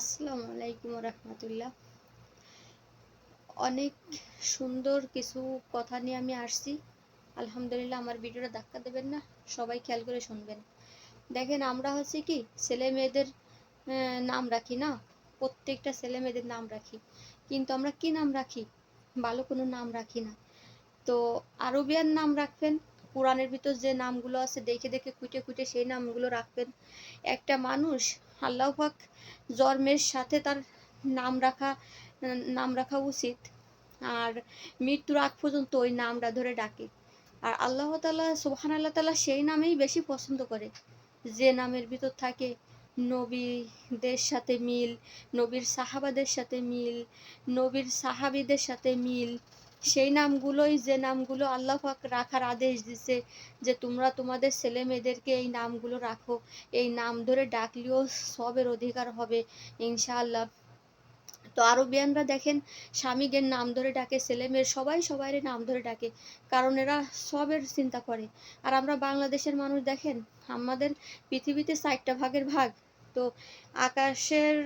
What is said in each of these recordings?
আসসালামু আলাইকুম রহমতুল্লাহ অনেক সুন্দর কিছু কথা নিয়ে আমি আসছি। আলহামদুলিল্লাহ আমার ভিডিওটা ধাক্কা দেবেন না, সবাই খেয়াল করে শুনবেন। দেখেন, আমরা হচ্ছে কি, ছেলে মেয়েদের নাম রাখি না? প্রত্যেকটা ছেলে মেয়েদের নাম রাখি। কিন্তু আমরা কি নাম রাখি? ভালো কোনো নাম রাখি না। তো আরবিয়ান নাম রাখবেন কোরআনের ভিতর যে নামগুলো আছে, দেখে দেখে কুটে কুটে সেই নামগুলো রাখবেন। একটা মানুষ আল্লাহ পাক জন্মের সাথে তার নাম রাখা নাম রাখা উচিত। আর মৃত্যুর আগ পর্যন্ত ওই নামটা ধরে ডাকে। আর আল্লাহ তালা সুবহান আল্লাহ তালা সেই নামেই বেশি পছন্দ করে। যে নামের ভিতর থাকে নবীদের সাথে মিল, নবীর সাহাবাদের সাথে মিল, নবীর সাহাবিদের সাথে মিল। সেই নামগুলোই, যে নামগুলো আল্লাহ পাক রাখার আদেশ দিছে যে তোমরা তোমাদের ছেলে মেয়েদেরকে এই নামগুলো রাখো। এই নাম ধরে ডাকলেও সবের অধিকার হবে ইনশাআল্লাহ। তো আরবিয়ানরা দেখেন, স্বামীদের নাম ধরে ডাকে, ছেলে মেয়ের সবাই সবাইয়ের নাম ধরে ডাকে, কারণ এরা সবের চিন্তা করে। আর আমরা বাংলাদেশের মানুষ দেখেন, আমাদের পৃথিবীতে চারটা ভাগের ভাগ তো আকাশের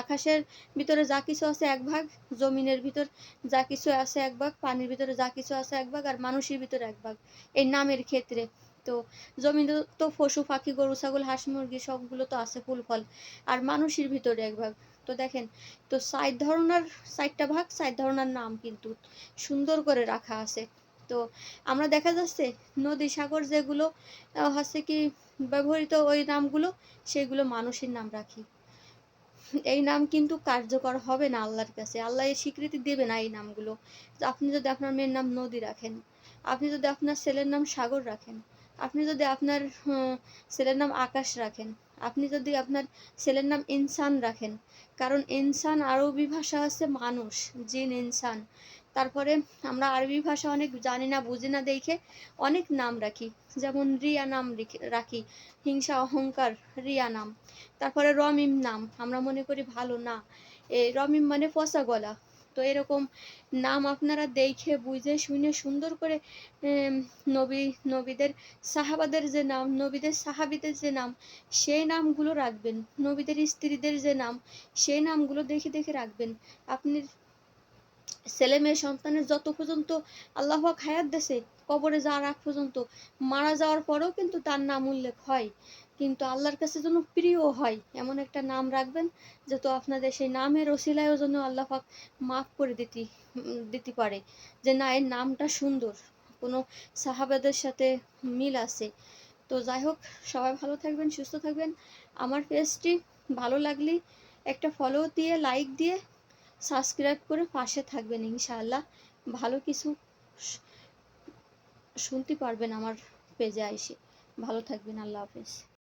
আকাশের ভিতরে যা কিছু আছে এক ভাগ, জমিনের ভিতর যা কিছু আছে এক ভাগ, পানির ভিতরে যা কিছু আছে এক ভাগ আর মানুষের ভিতরে এক ভাগ এই নামের ক্ষেত্রে। তো জমিনে তো পশু, পাখি, গরু, ছাগল, হাঁস, মুরগি সবগুলো তো আছে ফুল, ফল আর মানুষের ভিতরে এক ভাগ। তো দেখেন, তো সাইড ধরনের চারটা ভাগ সাইড ধরনের নাম কিন্তু সুন্দর করে রাখা আছে। তো আমরা দেখা যাচ্ছে নদী, সাগর যেগুলো হচ্ছে কি ব্যবহৃত ওই নামগুলো, সেগুলো মানুষের নাম রাখি। এই নাম কিন্তু কার্যকর হবে না আল্লাহর কাছে। আল্লাহ এই স্বীকৃতি দেবে না এই নামগুলো। আপনি যদি আপনার মেয়ের নাম নদী রাখেন, আপনি যদি আপনার ছেলের নাম সাগর রাখেন, আপনি যদি আপনার ছেলের নাম আকাশ রাখেন, আপনি যদি আপনার ছেলের নাম ইনসান রাখেন, কারণ ইনসান আরবি ভাষা আছে মানুষ, জিন ইনসান। তারপরে আমরা আরবি ভাষা অনেক জানি না, বুঝি না দেখে অনেক নাম রাখি। যেমন রিয়া নাম রেখে- হিংসা, অহংকার, রিয়া নাম। তারপরে রমিম নাম। আমরা মনে করি ভালো না। এই রমিম মানে পচা গলা। তো এরকম নাম আপনারা দেখে, বুঝে, শুনে সুন্দর করে নবী, নবীদের সাহাবাদের যে নাম, নবীদের সাহাবিদের যে নাম, সেই নামগুলো রাখবেন। নবীদের স্ত্রীদের যে নাম, সেই নামগুলো দেখে দেখে রাখবেন। আপনি ছেলে মেয়ে সন্তানের যত পর্যন্ত আল্লাহ হায়াত দেশে কবরে যাওয়ার আগ পর্যন্ত, মারা যাওয়ার পরেও কিন্তু তার নাম উল্লেখ হয়। কিন্তু আল্লাহর কাছে যেন প্রিয় হয়, এমন একটা নাম রাখবেন যত আপনাদের সেই নামের ওসিলায়ও যেন আল্লাহ পাক মাফ করে দিতে দিতে পারে যে না, এর নামটা সুন্দর, কোনো সাহাবাদের সাথে মিল আছে। তো যাই হোক, সবাই ভালো থাকবেন, সুস্থ থাকবেন। আমার পেজটি ভালো লাগলে একটা ফলো দিয়ে লাইক দিয়ে সাবস্ক্রাইব করে পাশে থাকবেন ইনশাআল্লাহ। ভালো কিছু শুনতে পারবেন আমার পেজে এসে ভালো থাকবেন, আল্লাহ হাফেজ।